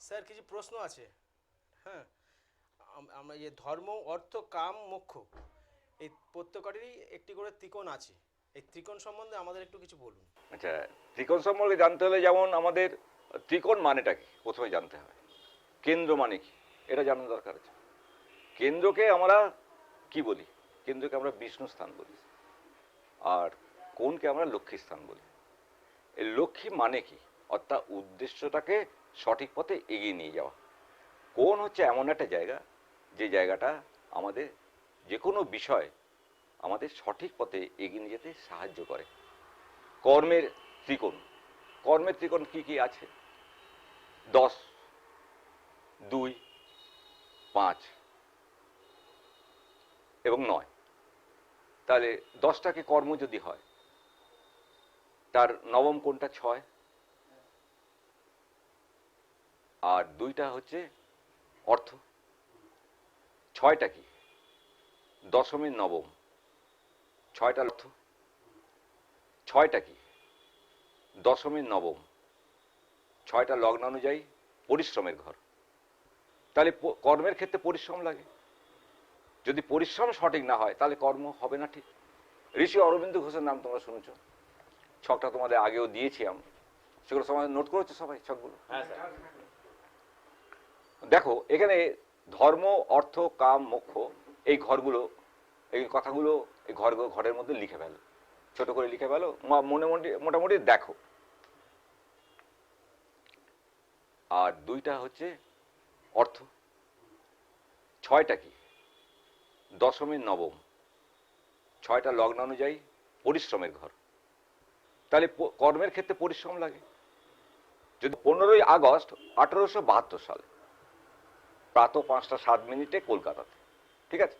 Sir, কিছু প্রশ্ন আছে? হ্যাঁ আম- আমরা যে ধর্ম, অর্থ, কাম, মোক্ষ, এই প্রত্যেকটারই একটি করে ত্রিকোণ আছে। এই ত্রিকোণ সম্বন্ধে আমাদের একটু কিছু বলুন। আচ্ছা ত্রিকোণ সম্বন্ধে জানতে হলে যেমন আমাদের ত্রিকোণ মানেটা কি? প্রথমে জানতে হবে কেন্দ্র মানে কি? এটা জানার দরকার আছে। কেন্দ্রকে আমরা কি বলি? কেন্দ্রকে আমরা বিষ্ণু স্থান বলি। আর কোনকে আমরা লক্ষ্মী স্থান বলি। এই লক্ষ্মী মানে কি? অর্থাৎ উদ্দেশ্যটাকে সঠিক পথে এগিয়ে নিয়ে যাওয়া। কোন হচ্ছে এমন একটা জায়গা, যে জায়গাটা আমাদের যে কোনো বিষয় আমাদের সঠিক পথে এগিয়ে নিয়ে যেতে সাহায্য করে। কর্মের ত্রিকোণ। কর্মের ত্রিকোণ কি কি আছে? দশ, দুই, পাঁচ এবং নয়। তাহলে দশটাকে কর্ম যদি হয়, তার নবম কোনটা ছয় আর দুইটা হচ্ছে অর্থ। ছয়টা কি? দশমীর নবম। ছয়টা অর্থ। ছয়টা কি? দশমীর নবম। ছয়টা লগ্ন অনুযায়ী পরিশ্রমের ঘর। তাহলে কর্মের ক্ষেত্রে পরিশ্রম লাগে। যদি পরিশ্রম সঠিক না হয়, তাহলে কর্ম হবে না ঠিক। ঋষি অরবিন্দ ঘোষের নাম তোমরা শুনেছ। ছকটা তোমাদের আগেও দিয়েছি আমি। সেগুলো সবাই নোট করেছ সবাই, ছকগুলো? দেখো, এখানে ধর্ম, অর্থ, কাম, মোক্ষ, এই ঘরগুলো, এই কথাগুলো এই ঘর, ঘরের মধ্যে লিখে ফেলো। ছোট করে লিখে ফেলো মনে মোটামুটি দেখো। আর দুইটা হচ্ছে অর্থ। ছয়টা কি? দশমীর নবম। ছয়টা লগ্ন অনুযায়ী পরিশ্রমের ঘর। তাহলে কর্মের ক্ষেত্রে পরিশ্রম লাগে। যদি পনেরোই আগস্ট আঠারোশো সালে প্রাত পাঁচটা সাত মিনিটে কলকাতাতে। ঠিক আছে?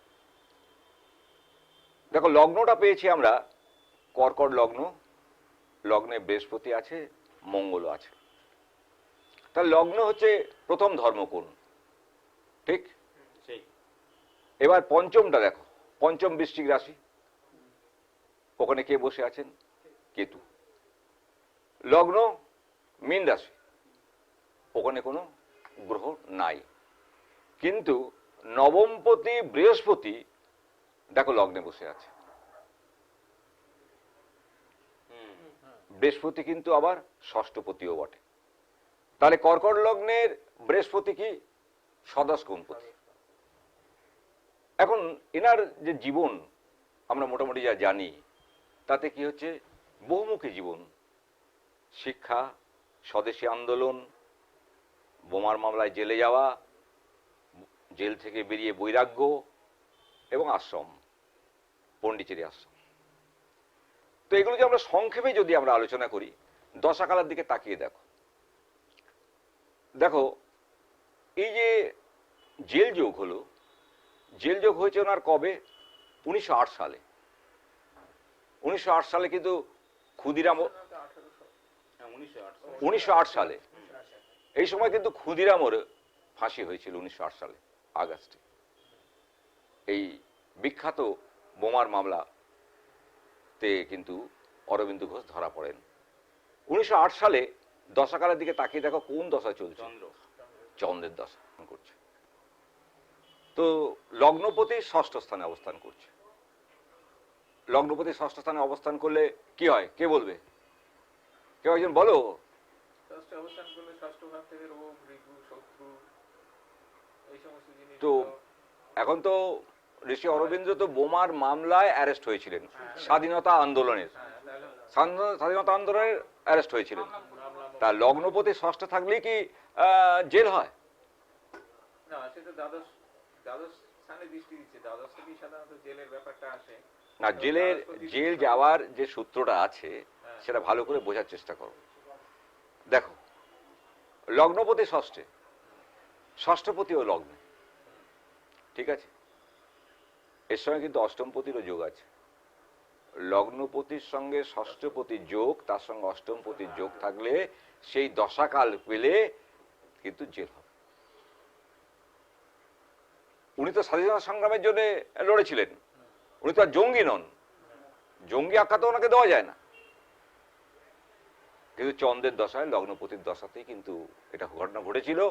দেখো লগ্নটা পেয়েছি আমরা। কর্কট লগ্ন। লগ্নে বৃহস্পতি আছে মঙ্গলও আছে। তার লগ্ন হচ্ছে প্রথম ধর্ম কোণ ঠিক এবার পঞ্চমটা দেখো। পঞ্চম বৃষ্টিক রাশি। ওখানে কে বসে আছেন? কেতু। লগ্ন মীন রাশি। ওখানে কোনো গ্রহ নাই। কিন্তু নবমপতি বৃহস্পতি, দেখো লগ্নে বসে আছে। বৃহস্পতি কিন্তু আবার ষষ্ঠপতিও বটে। তাহলে কর্কট লগ্নের বৃহস্পতি কি? সদশ কোণপতি এখন এনার যে জীবন, আমরা মোটামুটি যা জানি, তাতে কি হচ্ছে? বহুমুখী জীবন। শিক্ষা, স্বদেশী আন্দোলন, বোমার মামলায় জেলে যাওয়া জেল থেকে বেরিয়ে বৈরাগ্য এবং আশ্রম পন্ডিচেরি আশ্রম। তো এগুলো যে আমরা সংক্ষেপে যদি আমরা আলোচনা করি দশাকালার দিকে তাকিয়ে দেখো। দেখো এই যে জেল যোগ হলো জেল যোগ হয়েছে ওনার কবে? উনিশশো আট সালে। উনিশশো আট সালে কিন্তু ক্ষুদিরাম উনিশশো সালে। এই সময় কিন্তু ক্ষুদিরামর ফাঁসি হয়েছিল উনিশশো আট সালে। আগস্টে। এই বিখ্যাত বোমার মামলাতে কিন্তু অরবিন্দ ঘোষ ধরা পড়েন। উনিশশো আট সালে দশাকালের দিকে তাকিয়ে দেখো কোন দশা চলছে? চন্দ্রের দশা করছে। তো লগ্নপতি ষষ্ঠ স্থানে অবস্থান করছে। লগ্নপতি ষষ্ঠ স্থানে অবস্থান করলে কি হয়? কে বলবে? কেউ একজন বলো? অবস্থান করলে ষষ্ঠ ভাব থেকে রোগ শত্রু। এই সমস্ত জিনিস তো এখন তো ঋষি অরবিন্দ তো বোমার মামলায় অ্যারেস্ট হয়েছিলেন। স্বাধীনতা আন্দোলনের। স্বাধীনতা আন্দোলনের অ্যারেস্ট হয়েছিলেন। তা লগ্নপতি ষষ্ঠ থাকলেই কি জেল হয়? না জেলের না জেল যাওয়ার যে সূত্রটা আছে সেটা ভালো করে বোঝার চেষ্টা করো। দেখো লগ্নপতি ষষ্ঠে। ষষ্ঠপতিও লগ্নে। ঠিক আছে? এর সঙ্গে কিন্তু অষ্টমপতিরও যোগ আছে। লগ্নপতির সঙ্গে ষষ্ঠপতির যোগ, তার সঙ্গে অষ্টমপতির যোগ থাকলে সেই দশাকাল পেলে কিন্তু জেল হবে। উনি তো স্বাধীনতা সংগ্রামের জন্য লড়েছিলেন। উনি তো আর জঙ্গি নন। জঙ্গি আখ্যা তো ওনাকে দেওয়া যায় না। কিন্তু চন্দ্রের দশায় লগ্নপতির দশাতেই কিন্তু এটা ঘটনা ঘটেছিল।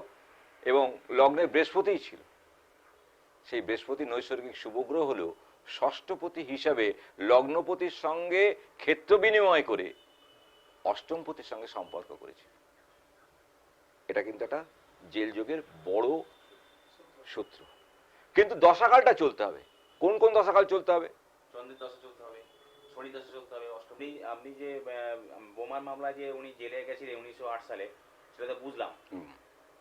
এবং লগ্নে বৃহস্পতিই ছিল। সেই বৃহস্পতি নৈসর্গিক শুভগ্রহ হলেও ষষ্ঠপতি হিসাবে লগ্নপতির সঙ্গে ক্ষেত্র বিনিময় করে অষ্টমপতির সঙ্গে সম্পর্ক করেছে এটা কিন্তু একটা জেল যুগের বড় সূত্র। কিন্তু দশাকালটা চলতে হবে। কোন কোন দশাকাল চলতে হবে? চন্দ্রের দশা চলতে হবে শনি দশা চলতে হবে অষ্টমী। আপনি যে বোমার মামলা যে উনি জেলে গেছিলেন উনিশশো আট সালে সেটা তো বুঝলাম।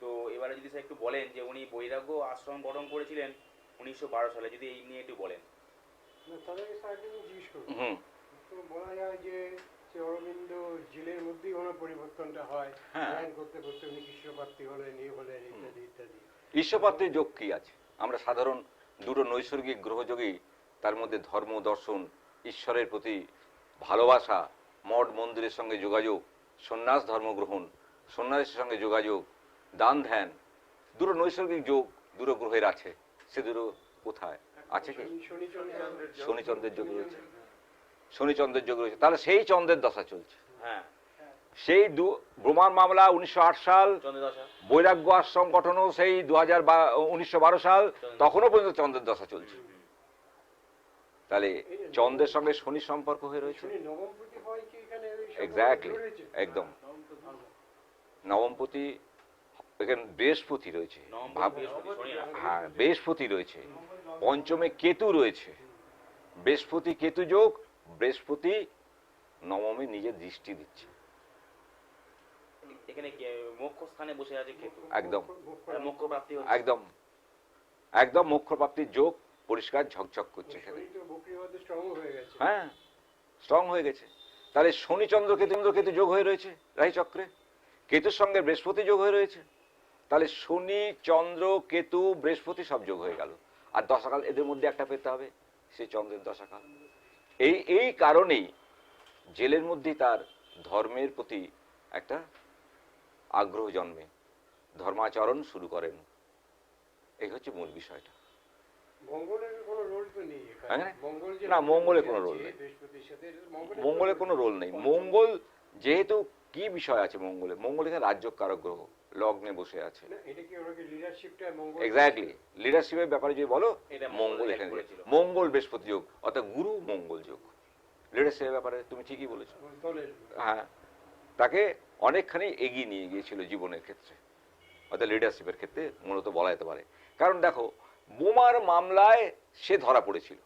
তো এবারে যদি স্যার একটু বলেন যে উনি বৈরাগ্য আশ্রম গঠন করেছিলেন উনিশশো বারো সালে যদি এই নিয়ে একটু বলেন। না, তাদেরকে স্যার একটা জিজ্ঞেস করব হুম। তো বলা যায় যে সে অরবিন্দ জেলের মধ্যেই ওনার পরিবর্তনটা হয় হ্যাঁ। ধ্যান করতে করতে উনি কৃষ্ণপ্রাপ্তি হলেন এই হলেন ইত্যাদি ইত্যাদি। ঈশ্বরপাত্রের যোগ কি আছে? আমরা সাধারণ দুটো নৈসর্গিক গ্রহযোগী তার মধ্যে ধর্ম দর্শন ঈশ্বরের প্রতি ভালোবাসা মঠ মন্দিরের সঙ্গে যোগাযোগ সন্ন্যাস ধর্মগ্রহণ সন্ন্যাসের সঙ্গে যোগাযোগ দান ধ্যান দুটো নৈসর্গিক যোগ দুটো গ্রহের আছে। সে দুটো কোথায়? আছে কি? শনিচন্দ্রের যোগ রয়েছে। শনিচন্দ্রের যোগ রয়েছে। তাহলে সেই চন্দ্রের দশা চলছে। হ্যাঁ। সেই দু ব্রহ্মার মামলা উনিশশো সাল বৈরাগ্য আশ্রম গঠনও সেই দু হাজার উনিশশো বারো সাল তখনও পর্যন্ত চন্দ্রের দশা চলছে। তাহলে চন্দ্রের সঙ্গে শনি সম্পর্ক হয়ে এক্স্যাক্টলি রয়েছে? একদম। নবমপতি এখানে বৃহস্পতি রয়েছে নবম ভাব বৃহস্পতি, শনি না। হ্যাঁ বৃহস্পতি রয়েছে পঞ্চমে কেতু রয়েছে। বৃহস্পতি কেতু যোগ বৃহস্পতি নবমে নিজের দৃষ্টি দিচ্ছে। এখানে কি, মোক্ষ স্থানে বসে আছে কেতু? একদম। একদম। একদম মোক্ষ প্রাপ্তির যোগ পরিষ্কার ঝকঝক করছে হয়ে হ্যাঁ স্ট্রং হয়ে গেছে। তাহলে শনি চন্দ্র কেতু কেতু যোগ হয়ে রয়েছে রাহি চক্রে। কেতুর সঙ্গে বৃহস্পতি যোগ হয়ে রয়েছে। তাহলে শনি চন্দ্র কেতু বৃহস্পতি সব যোগ হয়ে গেল। আর দশাকাল এদের মধ্যে একটা পেতে হবে সেই চন্দ্রের দশাকাল। এই এই কারণেই জেলের মধ্যেই তার ধর্মের প্রতি একটা আগ্রহ জন্মে। ধর্মাচরণ শুরু করেন। এই হচ্ছে মূল বিষয়টা। মঙ্গলের হ্যাঁ? না, মঙ্গলের কোনো রোল নেই। বৃহস্পতির সাথে মঙ্গলে কোনো রোল নেই। মঙ্গল যেহেতু কি বিষয় আছে মঙ্গলে? মঙ্গল এখানে রাজ্য কারক গ্রহ লগ্নে বসে আছে। এক্স্যাক্টলি লিডারশিপের ব্যাপারে যদি বলো মঙ্গল মঙ্গল এখানে মঙ্গল বৃহস্পতি যোগ অর্থাৎ গুরু মঙ্গল যোগ। লিডারশিপের ব্যাপারে তুমি ঠিকই বলেছ। হ্যাঁ। তাকে অনেকখানি এগিয়ে নিয়ে গিয়েছিল জীবনের ক্ষেত্রে। অর্থাৎ লিডারশিপের ক্ষেত্রে মূলত বলা যেতে পারে। কারণ দেখো বোমার মামলায় সে ধরা পড়েছিল।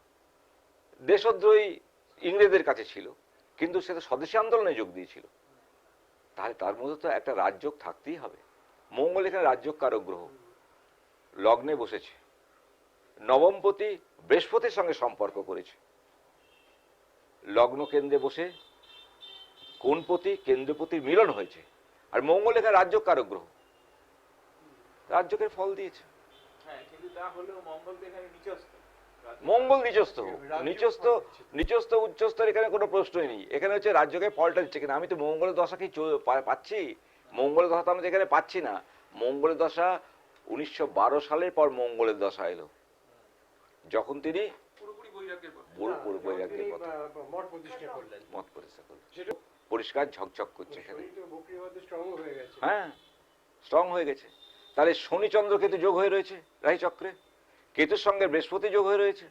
দেশদ্রোহী ইংরেজদের কাছে ছিল। কিন্তু সে তো স্বদেশী আন্দোলনে যোগ দিয়েছিল। তাহলে তার মধ্যে তো একটা রাজ্য থাকতেই হবে। মঙ্গল এখানে রাজ্য কারক গ্রহ। লগ্নে বসেছে। নবমপতি বৃহস্পতির সঙ্গে সম্পর্ক করেছে। লগ্ন কেন্দ্রে বসে কোনপতি কেন্দ্রপতির মিলন হয়েছে। আর মঙ্গল এখানে রাজ্য কারক গ্রহ। রাজ্যকের ফল দিয়েছে। হ্যাঁ মঙ্গল নিচস্থ রাজ্য নিচস্থ নিচস্থ উচ্চস্তর এখানে কোনো প্রশ্নই নেই। এখানে হচ্ছে রাজ্যকে ফলটা দিচ্ছে কিনা? আমি তো মঙ্গলের দশাকেই চো- পা- পাচ্ছি? মঙ্গলের দশা তো আমরা এখানে পাচ্ছি না। মঙ্গলের দশা উনিশশো বারো সালের পর মঙ্গলের দশা এলো। যখন তিনি পরিষ্কার ঝকঝক করছে হয়ে স্ট্রং হয়ে গেছে। তাহলে শনি চন্দ্র কেতু যোগ হয়ে রয়েছে রাহি চক্রে কেতুর সঙ্গে বৃহস্পতি যোগ হয়ে রয়েছে।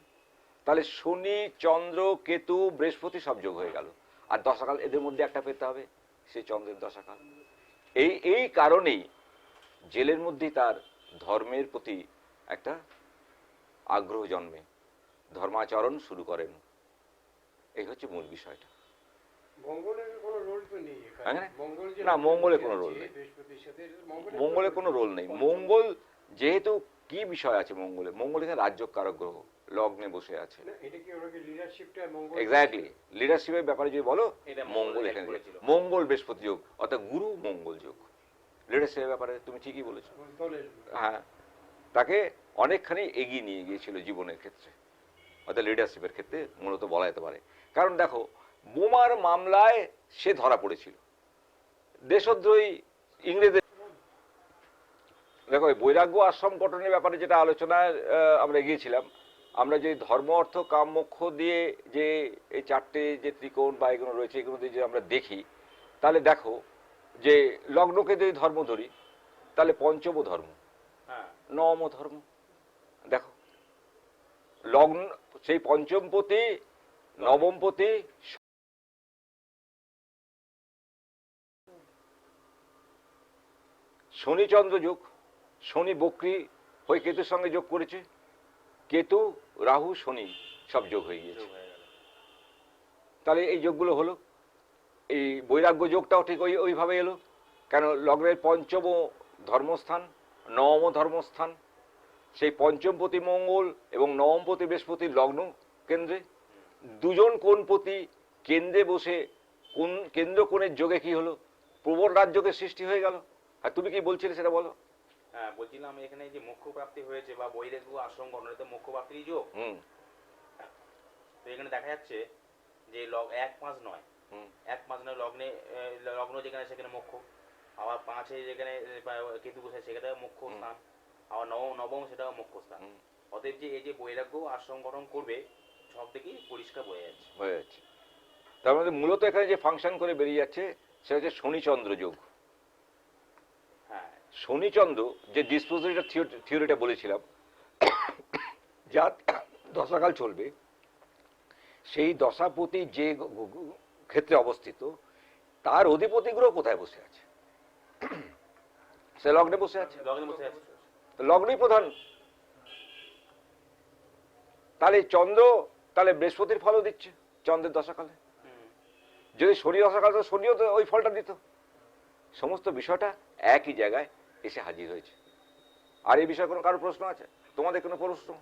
তাহলে শনি চন্দ্র কেতু বৃহস্পতি সব যোগ হয়ে গেল। আর দশাকাল এদের মধ্যে একটা পেতে হবে সেই চন্দ্রের দশাকাল। এই এই কারণেই জেলের মধ্যেই তার ধর্মের প্রতি একটা আগ্রহ জন্মে। ধর্মাচরণ শুরু করেন। এই হচ্ছে মূল বিষয়টা। হ্যাঁ? না, মঙ্গলে কোনো রোল নেই। মঙ্গলে কোনো রোল নেই। মঙ্গল যেহেতু কি বিষয় আছে মঙ্গলে? মঙ্গল এখানে রাজ্য কারক গ্রহ লগ্নে বসে আছে। এক্স্যাক্টলি লিডারশিপের ব্যাপারে যদি বলো মঙ্গল মঙ্গল এখানে মঙ্গল বৃহস্পতি যোগ অর্থাৎ গুরু মঙ্গল যোগ। লিডারশিপের ব্যাপারে তুমি ঠিকই বলেছ। হ্যাঁ। তাকে অনেকখানি এগিয়ে নিয়ে গিয়েছিল জীবনের ক্ষেত্রে। অর্থাৎ লিডারশিপের ক্ষেত্রে মূলত বলা যেতে পারে। কারণ দেখো বোমার মামলায় সে ধরা পড়েছিল। দেশদ্রোহী ইংরেজদের দেখো এই বৈরাগ্য আশ্রম গঠনের ব্যাপারে যেটা আলোচনায় আমরা গিয়েছিলাম আমরা যে ধর্ম অর্থ কাম মোক্ষ দিয়ে যে এই চারটে যে ত্রিকোণ বা এগুলো রয়েছে এগুলো দিয়ে যে আমরা দেখি তাহলে দেখো যে লগ্নকে যদি ধর্ম ধরি তাহলে পঞ্চম ধর্ম হ্যাঁ। নবম ধর্ম দেখো লগ্ন সেই পঞ্চমপতি নবমপতি শনিচন্দ্র যোগ শনি বক্রি হয়ে কেতুর সঙ্গে যোগ করেছে। কেতু রাহু শনি সব যোগ হয়ে গিয়েছে। তাহলে এই যোগগুলো হলো। এই বৈরাগ্য যোগটাও ঠিক ওই ওইভাবে এলো। কেন লগ্নের পঞ্চম ধর্মস্থান নবম ধর্মস্থান সেই পঞ্চমপতি মঙ্গল এবং নবমপতি বৃহস্পতি লগ্ন কেন্দ্রে। দুজন কোণপতি কেন্দ্রে বসে কোন কেন্দ্র কোণের যোগে কি হলো? প্রবল রাজ্যকে সৃষ্টি হয়ে গেল। আর তুমি কি বলছিলে সেটা বলো? বলছিলাম এখানে যে মুখ্য প্রাপ্তি হয়েছে বা বৈরাগ্য আশ্রম গণনাতে মুখ্য প্রাপ্তির যোগ। তো এখানে দেখা যাচ্ছে যে লগ এক পাঁচ নয়। এক পাঁচ নয় লগ্নে লগ্ন যেখানে সেখানে মুখ্য আবার পাঁচে যেখানে কেতু বসে সেখানে মুখ্য স্থান আবার নবম নবম সেটাও মুখ্য স্থান। অতএব যে এই যে বৈরাগ্য আশ্রম গঠন করবে সব থেকেই পরিষ্কার বোঝা যাচ্ছে। হয়ে যাচ্ছে। তার মধ্যে মূলত এখানে যে ফাংশন করে বেরিয়ে যাচ্ছে সেটা হচ্ছে শনিচন্দ্র যোগ। হ্যাঁ শনিচন্দ্র যে ডিসপোজিটর থিওরিটা বলেছিলাম যা দশাকাল চলবে সেই দশাপতি যে ক্ষেত্রে অবস্থিত তার অধিপতি গ্রহ কোথায় বসে আছে? সে লগ্নে বসে আছে? লগ্নই প্রধান। তাহলে চন্দ্র তাহলে বৃহস্পতির ফলও দিচ্ছে চন্দ্রের দশাকালে। যদি শনি দশাকাল তো শনিও তো ওই ফলটা দিত। সমস্ত বিষয়টা একই জায়গায় এসে হাজির হয়েছে। আর এই বিষয়ে কোনো কারও প্রশ্ন আছে? তোমাদের কোনো প্রশ্ন?